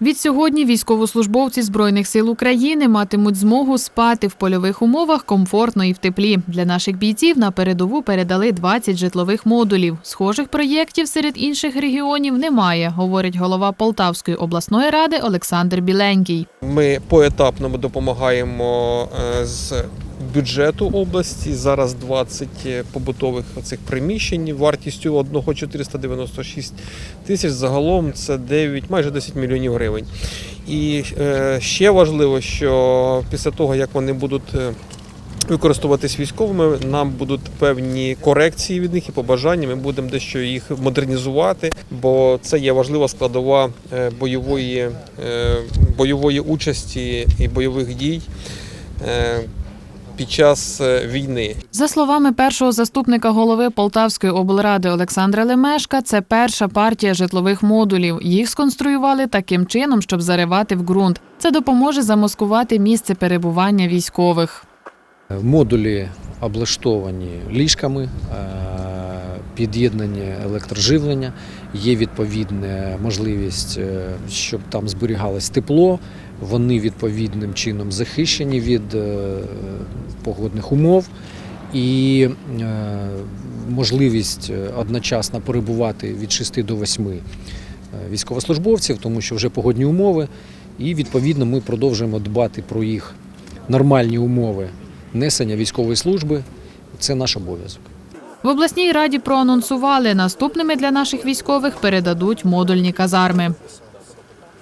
Відсьогодні військовослужбовці Збройних сил України матимуть змогу спати в польових умовах комфортно і в теплі. Для наших бійців на передову передали 20 житлових модулів. Схожих проєктів серед інших регіонів немає, говорить голова Полтавської обласної ради Олександр Біленький. Ми поетапно допомагаємо е, з бюджету області. Зараз 20 побутових цих приміщень вартістю одного 496 тисяч. Загалом це 9, майже 10 мільйонів гривень. І е, ще важливо, що після того, як вони будуть е, використовуватись військовими, нам будуть певні корекції від них і побажання. Ми будемо дещо їх модернізувати, бо це є важлива складова е, бойової, е, бойової участі і бойових дій. Під час е, війни За словами першого заступника голови Полтавської облради Олександра Лемешка, це перша партія житлових модулів. Їх сконструювали таким чином, щоб заривати в ґрунт. Це допоможе замаскувати місце перебування військових. Модулі облаштовані ліжками, е, під'єднані електроживлення, є відповідна можливість, е, щоб там зберігалось тепло. Вони відповідним чином захищені від е, погодних умов і е, можливість одночасно перебувати від 6 до 8 е, військовослужбовців, тому що вже погодні умови, і відповідно ми продовжуємо дбати про їх нормальні умови несення військової служби. Це наш обов'язок. В обласній раді проанонсували, наступними для наших військових передадуть модульні казарми.